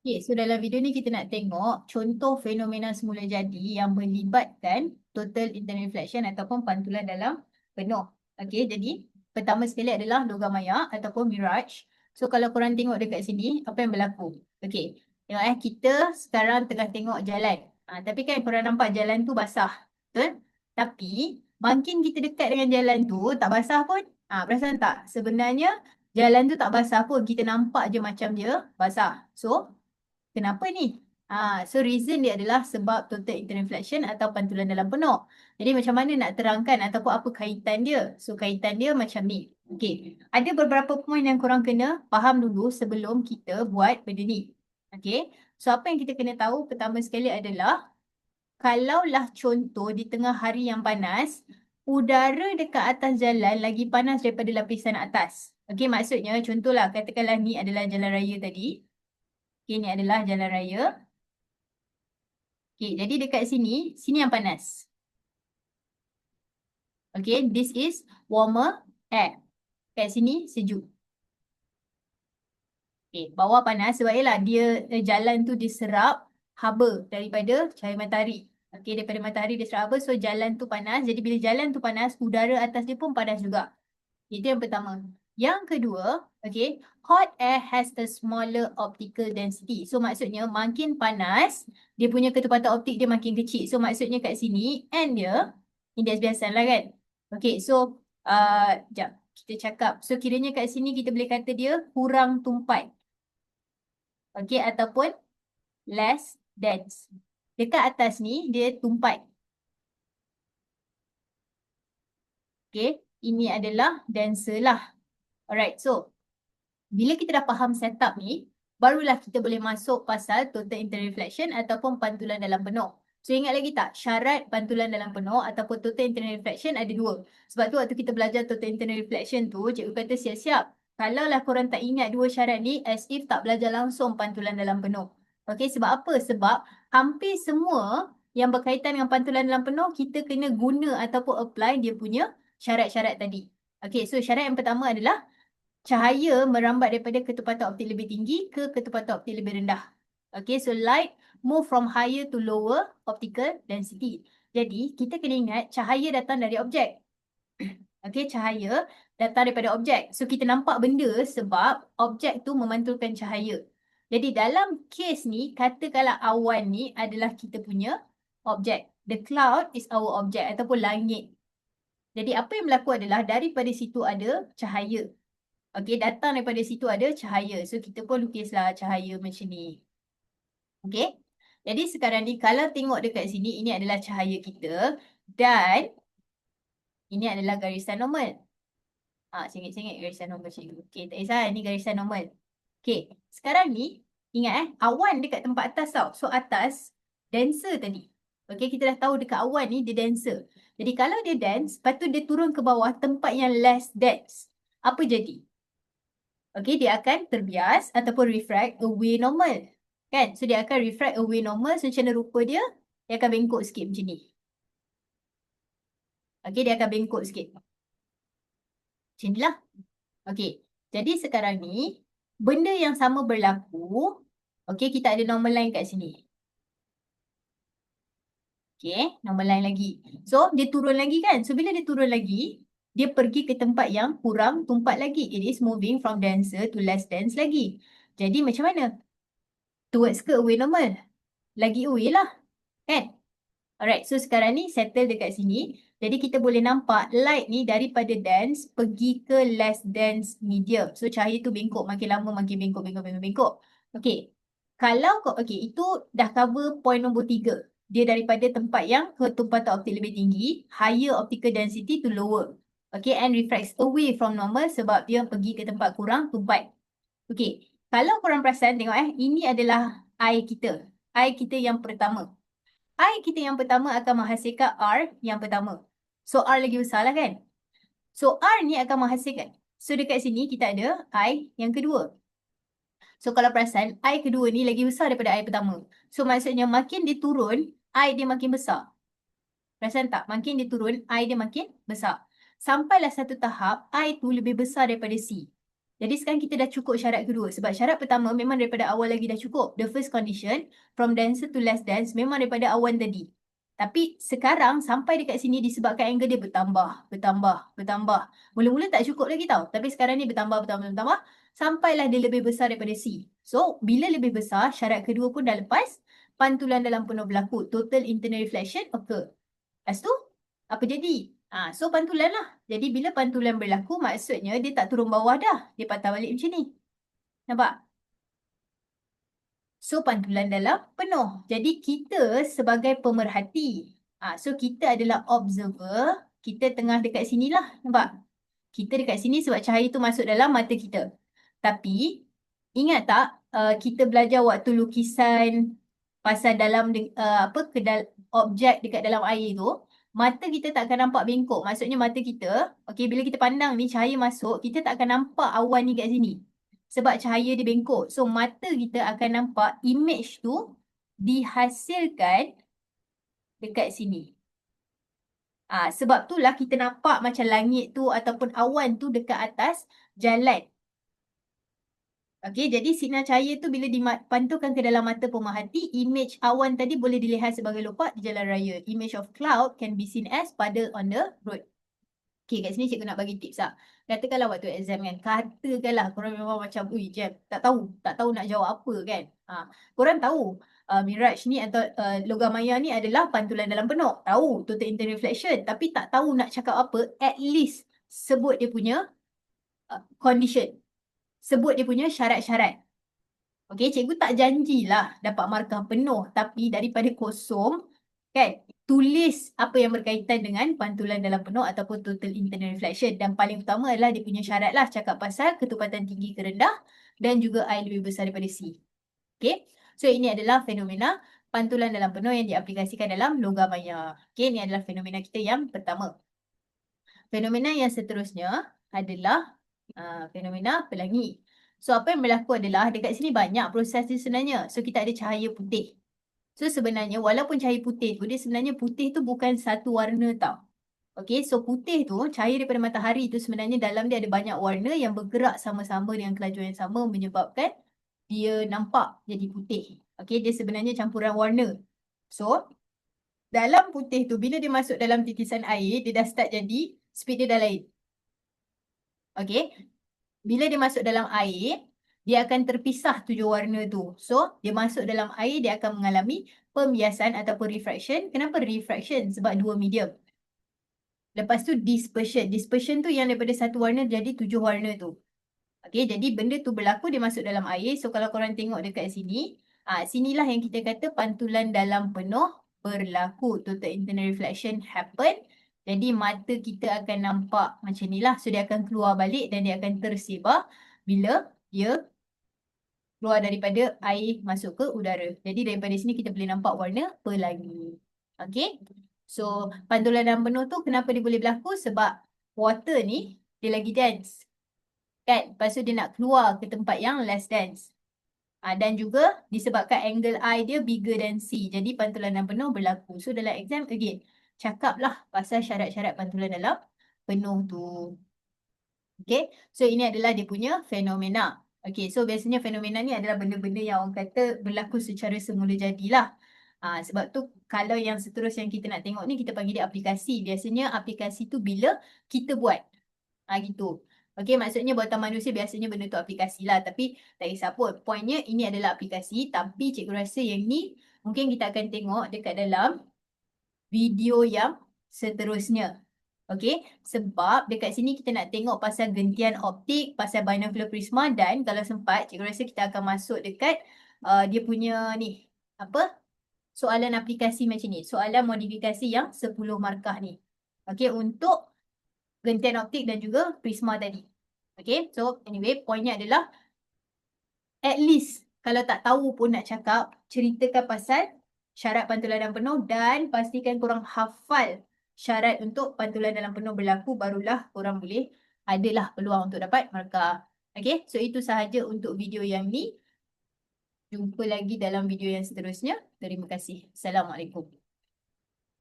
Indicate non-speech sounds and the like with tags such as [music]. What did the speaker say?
Okay, so dalam video ni kita nak tengok contoh fenomena semula jadi yang melibatkan total internal reflection ataupun pantulan dalam penuh. Okay, jadi pertama sekali adalah logam maya ataupun mirage. So kalau korang tengok dekat sini, apa yang berlaku? Okay, tengok eh, kita sekarang tengah tengok jalan. Ha, tapi kan korang nampak jalan tu basah. Betul? Tapi makin kita dekat dengan jalan tu, tak basah pun. Ha, perasan tak? Sebenarnya jalan tu tak basah pun. Kita nampak je macam dia basah. So, Kenapa ni? Ha, so reason dia adalah sebab total internal inflection atau pantulan dalam penuh. Jadi macam mana nak terangkan ataupun apa kaitan dia? So kaitan dia macam ni. Okay. Ada beberapa poin yang korang kena faham dulu sebelum kita buat benda ni. Okay. So apa yang kita kena tahu pertama sekali adalah kalaulah contoh di tengah hari yang panas, udara dekat atas jalan lagi panas daripada lapisan atas. Okay maksudnya contohlah katakanlah ni adalah jalan raya tadi. Okay, ni adalah jalan raya. Okay, jadi dekat sini, sini yang panas. Okay, this is warmer air. Kat sini sejuk. Okay, bawah panas sebab ialah dia eh, jalan tu diserap haba daripada cahaya matahari. Okay, daripada matahari diserap haba. So, jalan tu panas. Jadi, bila jalan tu panas, udara atas dia pun panas juga. Itu yang pertama. Yang kedua, okay, hot air has a smaller optical density. So maksudnya makin panas, dia punya ketepatan optik dia makin kecil. So maksudnya kat sini, N dia, indeks biasa lah kan. Okay, so, uh, jap, kita cakap. So kiranya kat sini kita boleh kata dia kurang tumpat. Okay, ataupun less dense. Dekat atas ni, dia tumpat. Okay, ini adalah denser lah. Alright, so bila kita dah faham setup ni, barulah kita boleh masuk pasal total internal reflection ataupun pantulan dalam penuh. So ingat lagi tak, syarat pantulan dalam penuh ataupun total internal reflection ada dua. Sebab tu waktu kita belajar total internal reflection tu, cikgu kata siap-siap. Kalau lah korang tak ingat dua syarat ni, as if tak belajar langsung pantulan dalam penuh. Okay, sebab apa? Sebab hampir semua yang berkaitan dengan pantulan dalam penuh, kita kena guna ataupun apply dia punya syarat-syarat tadi. Okay, so syarat yang pertama adalah cahaya merambat daripada ketepatan optik lebih tinggi ke ketepatan optik lebih rendah. Okay, so light move from higher to lower optical density. Jadi, kita kena ingat cahaya datang dari objek. [clears throat] Okay, cahaya datang daripada objek. So, kita nampak benda sebab objek tu memantulkan cahaya. Jadi, dalam kes ni, katakanlah awan ni adalah kita punya objek. The cloud is our object ataupun langit. Jadi, apa yang berlaku adalah daripada situ ada cahaya. Okey, datang daripada situ ada cahaya. So, kita pun lukislah cahaya macam ni. Okey. Jadi, sekarang ni kalau tengok dekat sini, ini adalah cahaya kita. Dan, ini adalah garisan normal. Ah, sengit-sengit garisan normal macam ni. Okey, tak kisah. Ini garisan normal. Okey, sekarang ni, ingat eh, awan dekat tempat atas tau. So, atas, denser tadi. Okey, kita dah tahu dekat awan ni, dia denser. Jadi, kalau dia dense, lepas tu dia turun ke bawah tempat yang less dense. Apa jadi? Okay, dia akan terbias ataupun refract away normal. Kan? So, dia akan refract away normal. So, macam mana rupa dia? Dia akan bengkok sikit macam ni. Okay, dia akan bengkok sikit. Macam lah. Okay, jadi sekarang ni, benda yang sama berlaku. Okay, kita ada normal line kat sini. Okay, normal line lagi. So, dia turun lagi kan? So, bila dia turun lagi, dia pergi ke tempat yang kurang tumpat lagi. It is moving from denser to less dense lagi. Jadi macam mana? Towards ke away normal? Lagi away lah. Kan? Alright, so sekarang ni settle dekat sini. Jadi kita boleh nampak light ni daripada dense pergi ke less dense medium. So cahaya tu bengkok makin lama makin bengkok, bengkok, bengkok, bengkok. Okay. Kalau kau, okay, itu dah cover point nombor tiga. Dia daripada tempat yang ketumpatan optik lebih tinggi, higher optical density to lower. Okay, and refracts away from normal sebab dia pergi ke tempat kurang tumpat. Okay, kalau korang perasan tengok eh, ini adalah air kita. Air kita yang pertama. Air kita yang pertama akan menghasilkan R yang pertama. So, R lagi besar lah kan? So, R ni akan menghasilkan. So, dekat sini kita ada air yang kedua. So, kalau perasan, air kedua ni lagi besar daripada air pertama. So, maksudnya makin dia turun, air dia makin besar. Perasan tak? Makin dia turun, air dia makin besar sampailah satu tahap I tu lebih besar daripada C. Jadi sekarang kita dah cukup syarat kedua. Sebab syarat pertama memang daripada awal lagi dah cukup. The first condition, from denser to less dense, memang daripada awal tadi. Tapi sekarang sampai dekat sini disebabkan angle dia bertambah, bertambah, bertambah. Mula-mula tak cukup lagi tau. Tapi sekarang ni bertambah, bertambah, bertambah. Sampailah dia lebih besar daripada C. So, bila lebih besar, syarat kedua pun dah lepas. Pantulan dalam penuh berlaku. Total internal reflection occur. Lepas tu, apa jadi? Ha, so pantulan lah. Jadi bila pantulan berlaku maksudnya dia tak turun bawah dah. Dia patah balik macam ni. Nampak? So pantulan dalam penuh. Jadi kita sebagai pemerhati. Ha, so kita adalah observer. Kita tengah dekat sini lah. Nampak? Kita dekat sini sebab cahaya tu masuk dalam mata kita. Tapi ingat tak uh, kita belajar waktu lukisan pasal dalam uh, apa kedal objek dekat dalam air tu mata kita tak akan nampak bengkok. Maksudnya mata kita, okey bila kita pandang ni cahaya masuk, kita tak akan nampak awan ni kat sini. Sebab cahaya dia bengkok. So mata kita akan nampak image tu dihasilkan dekat sini. Ah, sebab itulah kita nampak macam langit tu ataupun awan tu dekat atas jalan. Okey, jadi sinar cahaya tu bila dipantulkan ke dalam mata pemerhati, image awan tadi boleh dilihat sebagai lopak di jalan raya. Image of cloud can be seen as pada on the road. Okey, kat sini cikgu nak bagi tips lah. Katakanlah waktu exam kan, katakanlah korang memang macam, ui jam, tak tahu, tak tahu nak jawab apa kan. Ha, korang tahu uh, Mirage ni atau uh, logam maya ni adalah pantulan dalam penuh. Tahu total internal reflection, tapi tak tahu nak cakap apa, at least sebut dia punya uh, condition sebut dia punya syarat-syarat. Okey, cikgu tak janjilah dapat markah penuh tapi daripada kosong kan tulis apa yang berkaitan dengan pantulan dalam penuh ataupun total internal reflection dan paling utama adalah dia punya syarat lah cakap pasal ketupatan tinggi ke rendah dan juga I lebih besar daripada C. Okey. So ini adalah fenomena pantulan dalam penuh yang diaplikasikan dalam logam maya. Okey, ini adalah fenomena kita yang pertama. Fenomena yang seterusnya adalah uh, fenomena pelangi. So apa yang berlaku adalah dekat sini banyak proses dia sebenarnya. So kita ada cahaya putih. So sebenarnya walaupun cahaya putih tu dia sebenarnya putih tu bukan satu warna tau. Okay so putih tu cahaya daripada matahari tu sebenarnya dalam dia ada banyak warna yang bergerak sama-sama dengan kelajuan yang sama menyebabkan dia nampak jadi putih. Okay dia sebenarnya campuran warna. So dalam putih tu bila dia masuk dalam titisan air dia dah start jadi speed dia dah lain. Okay. Bila dia masuk dalam air, dia akan terpisah tujuh warna tu. So, dia masuk dalam air, dia akan mengalami pembiasan ataupun refraction. Kenapa refraction? Sebab dua medium. Lepas tu dispersion. Dispersion tu yang daripada satu warna jadi tujuh warna tu. Okay, jadi benda tu berlaku dia masuk dalam air. So, kalau korang tengok dekat sini, ah, sinilah yang kita kata pantulan dalam penuh berlaku. Total internal reflection happen. Jadi mata kita akan nampak macam ni lah. So dia akan keluar balik dan dia akan tersebar bila dia keluar daripada air masuk ke udara. Jadi daripada sini kita boleh nampak warna pelangi. Okay. So pantulan dalam penuh tu kenapa dia boleh berlaku? Sebab water ni dia lagi dense. Kan? Lepas tu dia nak keluar ke tempat yang less dense. Ha, dan juga disebabkan angle I dia bigger than C. Jadi pantulan dalam penuh berlaku. So dalam exam again cakaplah pasal syarat-syarat pantulan dalam penuh tu. Okay, so ini adalah dia punya fenomena. Okay, so biasanya fenomena ni adalah benda-benda yang orang kata berlaku secara semula jadilah. Ha, sebab tu kalau yang seterusnya yang kita nak tengok ni kita panggil dia aplikasi. Biasanya aplikasi tu bila kita buat. Ha, gitu. Okay, maksudnya buatan manusia biasanya benda tu aplikasi lah. Tapi tak kisah pun. Poinnya ini adalah aplikasi. Tapi cikgu rasa yang ni mungkin kita akan tengok dekat dalam video yang seterusnya. Okay, sebab dekat sini kita nak tengok pasal gentian optik, pasal binocular prisma dan kalau sempat, cikgu rasa kita akan masuk dekat uh, dia punya ni, apa? Soalan aplikasi macam ni, soalan modifikasi yang 10 markah ni. Okay, untuk gentian optik dan juga prisma tadi. Okay, so anyway, poinnya adalah at least kalau tak tahu pun nak cakap, ceritakan pasal syarat pantulan dalam penuh dan pastikan korang hafal syarat untuk pantulan dalam penuh berlaku barulah korang boleh adalah peluang untuk dapat markah. Okay, so itu sahaja untuk video yang ni. Jumpa lagi dalam video yang seterusnya. Terima kasih. Assalamualaikum.